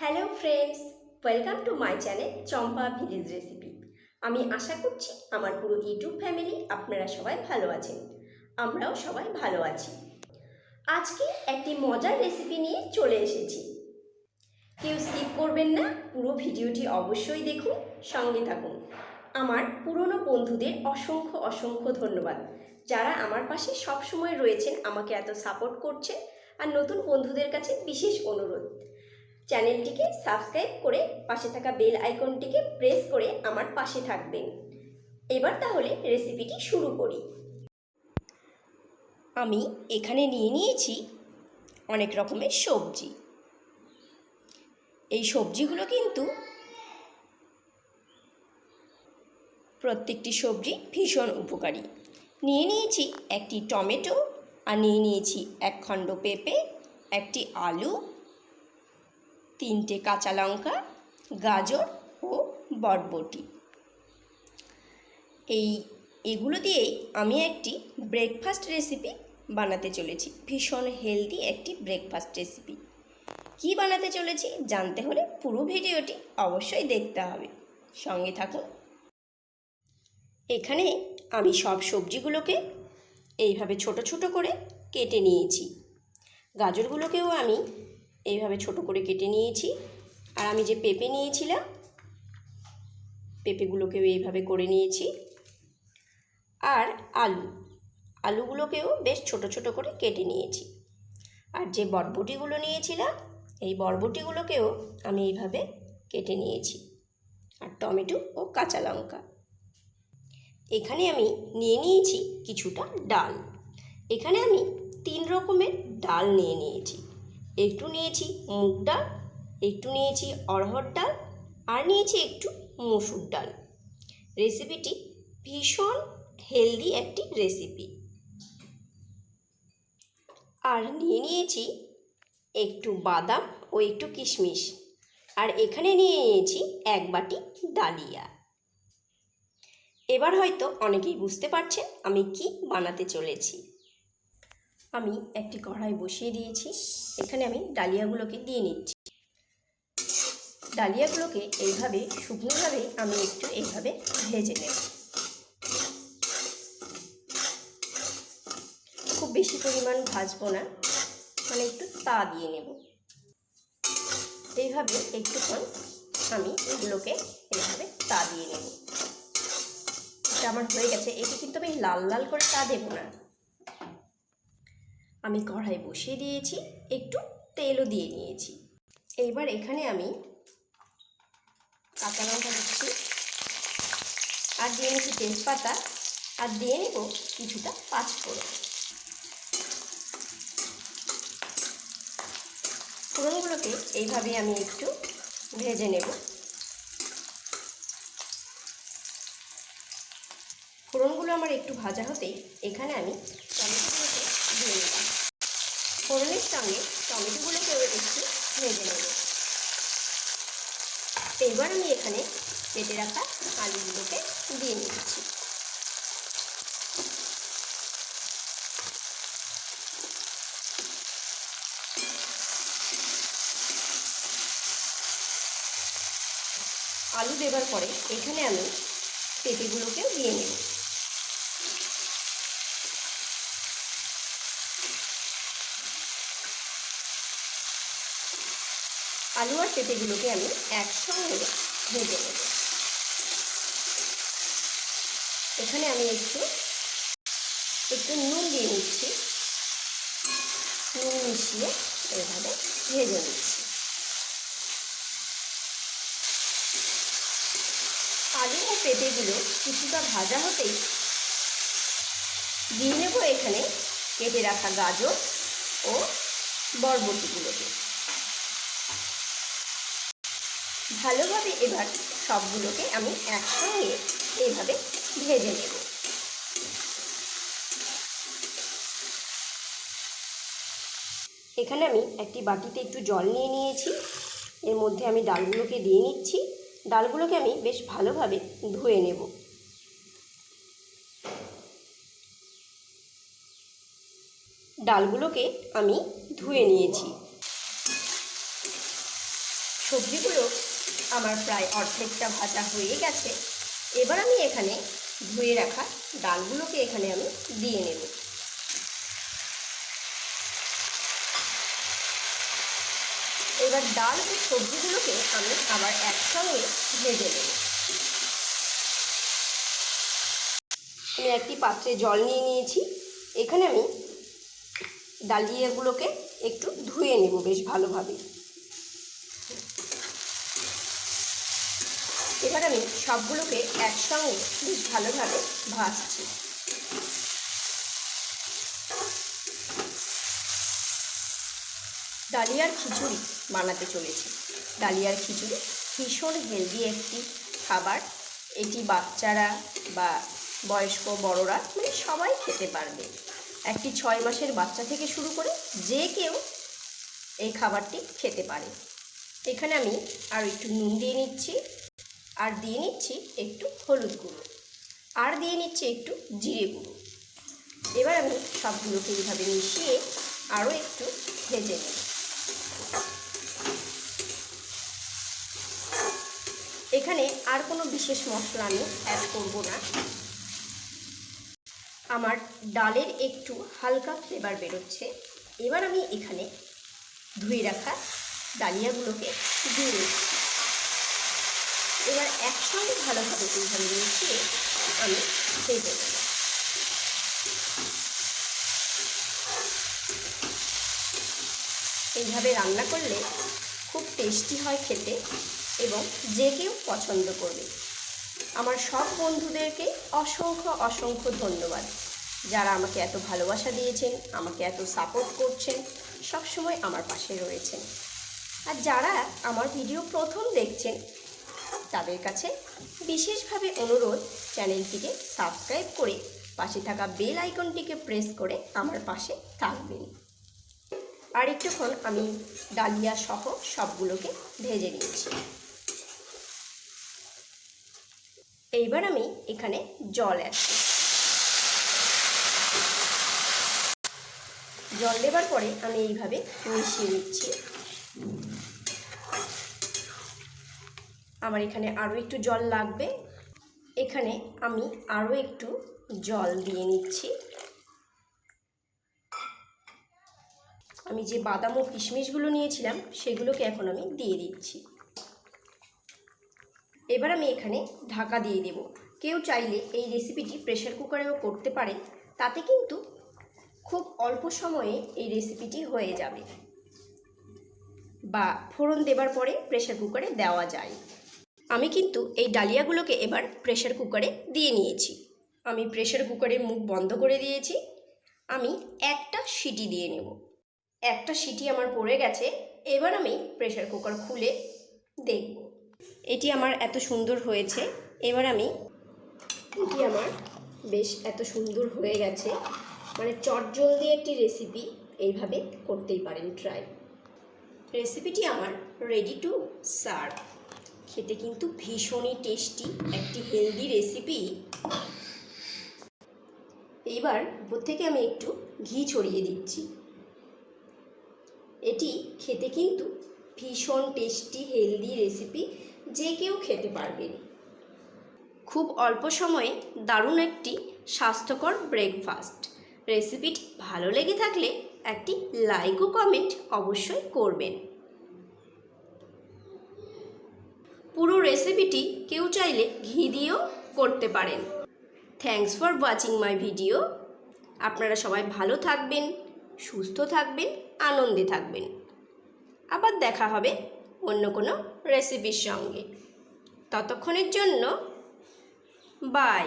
Hello friends, welcome to my channel Champa village recipe. আমি আশা করছি আমার পুরো ইউটিউব ফ্যামিলি আপনারা সবাই ভালো আছেন। আমরাও সবাই ভালো আছি। আজকে একটি মজার রেসিপি নিয়ে চলে এসেছি। কেউ স্কিপ করবেন না, পুরো ভিডিওটি অবশ্যই দেখুন, সঙ্গে থাকুন। আমার পুরনো বন্ধুদের অসংখ্য অসংখ্য ধন্যবাদ। যারা আমার পাশে সবসময় রয়েছেন, আমাকে এত সাপোর্ট করছে আর নতুন বন্ধুদের কাছে বিশেষ অনুরোধ। চ্যানেলটিকে সাবস্ক্রাইব করে পাশে থাকা বেল আইকনটিকে প্রেস করে আমার পাশে থাকবেন। এবার তাহলে রেসিপিটি শুরু করি। আমি এখানে নিয়ে নিয়েছি অনেক রকমের সবজি। এই সবজিগুলো কিন্তু প্রত্যেকটি সবজি ভীষণ উপকারী। নিয়ে নিয়েছি একটি টমেটো আর নিয়ে নিয়েছি এক খণ্ড পেঁপে, একটি আলু তিনটে কাঁচা লঙ্কা, গাজর ও বরবটি। এই এগুলো দিয়েই আমি একটি ব্রেকফাস্ট রেসিপি বানাতে চলেছি। ভীষণ হেলদি একটি ব্রেকফাস্ট রেসিপি কি বানাতে চলেছি জানতে হলে পুরো ভিডিওটি অবশ্যই দেখতে হবে। সঙ্গে থাকুন। এখানে আমি সব সবজিগুলোকে এইভাবে ছোট ছোট করে কেটে নিয়েছি। গাজরগুলোকেও আমি এইভাবে ছোট করে কেটে নিয়েছি। আর আমি যে পেঁপে নিয়েছিলাম, পেঁপেগুলোকেও এইভাবে করে নিয়েছি। আর আলু, আলুগুলোকেও বেশ ছোট ছোট করে কেটে নিয়েছি। আর যে বরবটিগুলো নিয়েছিলাম, এই বরবটিগুলোকেও আমি এইভাবে কেটে নিয়েছি। আর টমেটো ও কাঁচা লঙ্কা। এখানে আমি নিয়ে নিয়েছি কিছুটা ডাল। এখানে আমি তিন রকমের ডাল নিয়ে নিয়েছি। একটু নিয়েছি মুগ ডাল, একটু নিয়েছি অড়হর ডাল, আর নিয়েছি একটু মসুর ডাল। রেসিপিটি ভীষণ হেলদি একটি রেসিপি। আর নিয়ে নিয়েছি একটু বাদাম ও একটু কিশমিশ, আর এখানে নিয়ে নিয়েছি এক বাটি ডালিয়া। এবার হয়তো অনেকেই বুঝতে পারছেন আমি কি বানাতে চলেছি। আমি একটি কড়াই বসিয়ে দিয়েছি। এখানে আমি ডালিয়াগুলোকে দিয়ে নিচ্ছি। ডালিয়াগুলোকে এইভাবে, শুকনোভাবে আমি একটু এইভাবে ভেজে নেব। খুব বেশি পরিমাণ ভাজবো না মানে একটু তা দিয়ে নেব। এইভাবে একটুক্ষণ আমি এগুলোকে এইভাবে তা দিয়ে নেব। এটা আমার হয়ে গেছে। এটি কিন্তু আমি লাল লাল করে তা দেবো না। আমি কড়াই বসিয়ে দিয়েছি, একটু তেলও দিয়ে নিয়েছি। এইবার এখানে আমি কাঁচা লঙ্কা দিচ্ছি আর দিয়ে নিচ্ছি তেজপাতা আর দিয়ে নেব কিছুটা পাঁচফোড়ন। ফোড়নগুলোকে এইভাবে আমি একটু ভেজে নেব। ফোড়নগুলো আমার একটু ভাজা হতেই এখানে আমি টমেটোগুলোকে দিয়ে ফোড়নের সঙ্গে টমেটোগুলোকেও একটু ভেজে নেব। এবার আমি এখানে কেটে রাখা আলুগুলোকে দিয়ে নিচ্ছি। আলু দেবার পরে এখানে আমি পেঁপেগুলোকেও দিয়ে নেব। আলু আর পেঁপেগুলোকে আমি একসঙ্গে ভেজে নেব। এখানে আমি একটু একটু নুন দিয়ে নিচ্ছি। নুন মিশিয়ে এভাবে ভেজে নিচ্ছি। আলু ও পেঁপেগুলো কিছুটা ভাজা হতেই দিয়ে নেব এখানে কেটে রাখা গাজর ও বরবটিগুলোকে। ভালোভাবে এবার সবগুলোকে আমি একসঙ্গে এইভাবে ভেজে নেব। এখানে আমি একটি বাটিতে একটু জল নিয়ে নিয়েছি। এর মধ্যে আমি ডালগুলোকে দিয়ে নিচ্ছি। ডালগুলোকে আমি বেশ ভালোভাবে ধুয়ে নেব। ডালগুলোকে আমি ধুয়ে নিয়েছি। সবজিগুলো আমার প্রায় অর্ধেকটা ভাজা হয়ে গেছে। এবার আমি এখানে ধুয়ে রাখা ডালগুলোকে এখানে আমি দিয়ে নেব। এবার ডাল ও সবজিগুলোকে আমি আবার একসঙ্গে ভেজে নেব। আমি একটি পাত্রে জল নিয়ে নিয়েছি। এখানে আমি ডালিয়াগুলোকে একটু ধুয়ে নেব বেশ ভালোভাবে এবার আমি সবগুলোকে একসঙ্গে বেশ ভালোভাবে ভাজছি। ডালিয়ার খিচুড়ি বানাতে চলেছি। ডালিয়ার খিচুড়ি ভীষণ হেলদি একটি খাবার। এটি বাচ্চারা বা বয়স্ক বড়রা মানে সবাই খেতে পারবে। একটি ছয় মাসের বাচ্চা থেকে শুরু করে যে কেউ এই খাবারটি খেতে পারে। এখানে আমি আর একটু নুন দিয়ে নিচ্ছি। আর দিয়ে নিচ্ছি একটু হলুদ গুঁড়ো। আর দিয়ে নিচ্ছি একটু জিরে গুঁড়ো। এবার আমি সবগুলোকে এইভাবে মিশিয়ে আরও একটু ভেজে নেব। এখানে আর কোনো বিশেষ মশলা আমি অ্যাড করব না। আমার ডালের একটু হালকা ফ্লেভার বেরোচ্ছে। এবার আমি এখানে ধুয়ে রাখা ডালিয়াগুলোকে দিয়ে এবার একসঙ্গে ভালোভাবে এইভাবে মিশিয়ে আমি ভেজে নেব এইভাবে রান্না করলে খুব টেস্টি হয় খেতে এবং যে কেউ পছন্দ করবে। আমার সব বন্ধুদেরকে অসংখ্য অসংখ্য ধন্যবাদ। যারা আমাকে এত ভালোবাসা দিয়েছেন, আমাকে এত সাপোর্ট করছেন, সবসময় আমার পাশে রয়েছেন। আর যারা আমার ভিডিও প্রথম দেখছেন তাদের কাছে বিশেষভাবে অনুরোধ, চ্যানেলটিকে সাবস্ক্রাইব করে পাশে থাকা বেল আইকনটিকে প্রেস করে আমার পাশে থাকবেন। আর একটুক্ষণ আমি ডালিয়া সহ সবগুলোকে ভেজে নিচ্ছি। এইবার আমি এখানে জল অ্যাড জল দেবার পরে আমি এইভাবে মিশিয়ে নিচ্ছি। আমার এখানে আরও একটু জল লাগবে। এখানে আমি আরও একটু জল দিয়ে নিচ্ছি। আমি যে বাদাম ও কিশমিশগুলো নিয়েছিলাম, সেগুলোকে এখন আমি দিয়ে দিচ্ছি। এবার আমি এখানে ঢাকা দিয়ে দেব। কেউ চাইলে এই রেসিপিটি প্রেশার কুকারেও করতে পারে তাতে কিন্তু খুব অল্প সময়ে এই রেসিপিটি হয়ে যাবে। বা ফোড়ন দেবার পরে প্রেশার কুকারে দেওয়া যায়। আমি কিন্তু এই ডালিয়াগুলোকে এবার প্রেশার কুকারে দিয়ে নিয়েছি। আমি প্রেশার কুকারের মুখ বন্ধ করে দিয়েছি। আমি একটা সিটি দিয়ে নেব। একটা সিটি আমার পড়ে গেছে, এবার আমি প্রেশার কুকার খুলে দেখব। এটি আমার এত সুন্দর হয়েছে, এবার আমি, এটি আমার বেশ এত সুন্দর হয়ে গেছে। মানে চটজলদি একটি রেসিপি এইভাবে করতেই পারেন ট্রাই রেসিপিটি আমার রেডি টু সার্ভ খেতে কিন্তু ভীষণই টেস্টি একটি হেলদি রেসিপি এইবার উপর থেকে আমি একটু ঘি ছড়িয়ে দিচ্ছি। এটি খেতে কিন্তু ভীষণ টেস্টি হেলদি রেসিপি যে কেউ খেতে পারবেন। খুব অল্প সময়ে দারুণ একটি স্বাস্থ্যকর ব্রেকফাস্ট রেসিপিটি ভালো লেগে থাকলে একটি লাইক ও কমেন্ট অবশ্যই করবেন। পুরো রেসিপিটি কেউ চাইলে ঘি দিয়েও করতে পারেন। Thanks for watching my video আপনারা সবাই ভালো থাকবেন, সুস্থ থাকবেন, আনন্দে থাকবেন। আবার দেখা হবে অন্য কোনো রেসিপির সঙ্গে। ততক্ষণের জন্য বাই